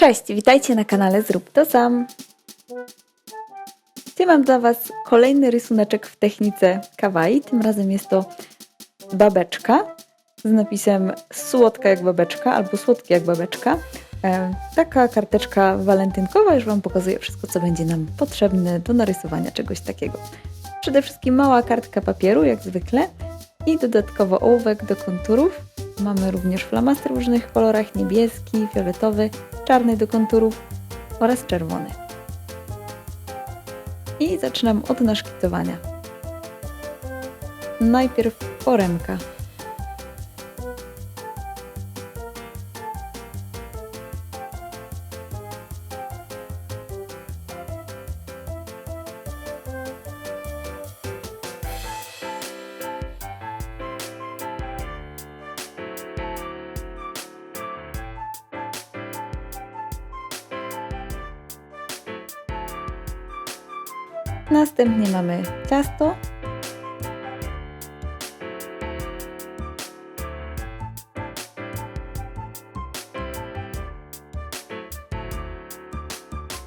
Cześć, witajcie na kanale Zrób to sam. Dzisiaj mam dla Was kolejny rysuneczek w technice kawaii. Tym razem jest to babeczka z napisem słodka jak babeczka albo słodki jak babeczka. E, taka karteczka walentynkowa, już Wam pokazuję wszystko, co będzie nam potrzebne do narysowania czegoś takiego. Przede wszystkim mała kartka papieru, jak zwykle, i dodatkowo ołówek do konturów. Mamy również flamaster w różnych kolorach, niebieski, fioletowy, czarny do konturów oraz czerwony. I zaczynam od naszkicowania. Najpierw foremka. Następnie mamy ciasto.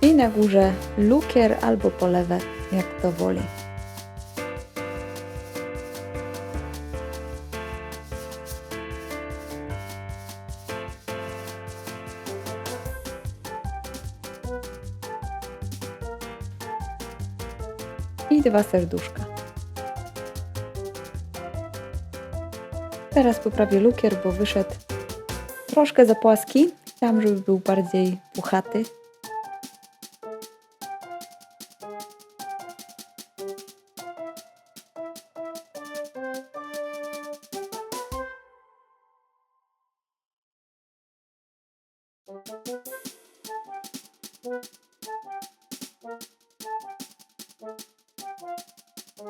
I na górze lukier albo polewę, jak to woli. I dwa serduszka. Teraz poprawię lukier, bo wyszedł troszkę za płaski. Chciałam, żeby był bardziej puchaty. I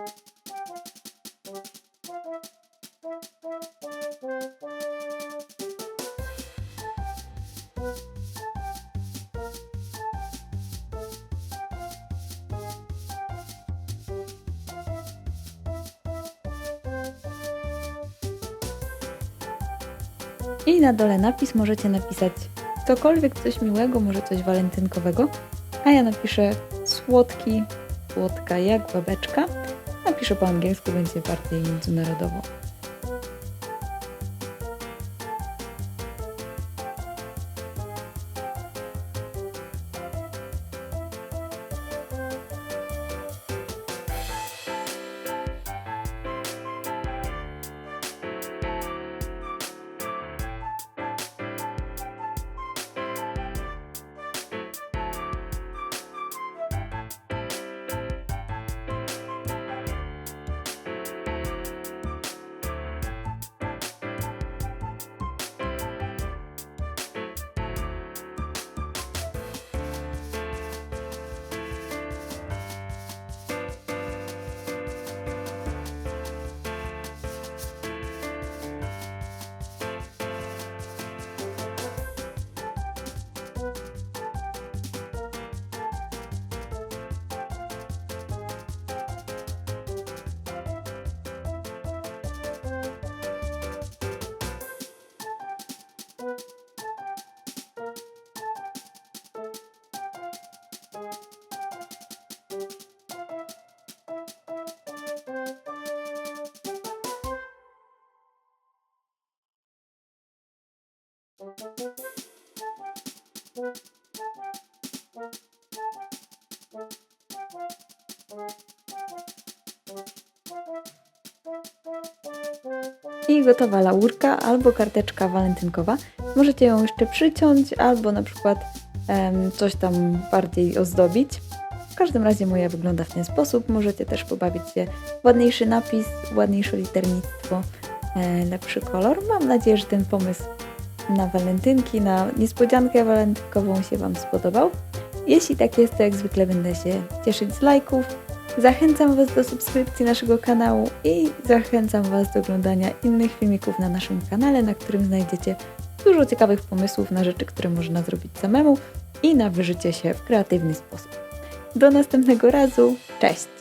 na dole napis możecie napisać cokolwiek, coś miłego, może coś walentynkowego, a ja napiszę słodki, słodka jak babeczka. Napiszę po angielsku, będzie bardziej międzynarodowo. I gotowa laurka albo karteczka walentynkowa. Możecie ją jeszcze przyciąć albo na przykład em, coś tam bardziej ozdobić. W każdym razie moja wygląda w ten sposób. Możecie też pobawić się ładniejszy napis, ładniejsze liternictwo, e, lepszy kolor. Mam nadzieję, że ten pomysł na walentynki, na niespodziankę walentynkową się Wam spodobał. Jeśli tak jest, to jak zwykle będę się cieszyć z lajków. Zachęcam Was do subskrypcji naszego kanału i zachęcam Was do oglądania innych filmików na naszym kanale, na którym znajdziecie dużo ciekawych pomysłów na rzeczy, które można zrobić samemu i na wyżycie się w kreatywny sposób. Do następnego razu. Cześć!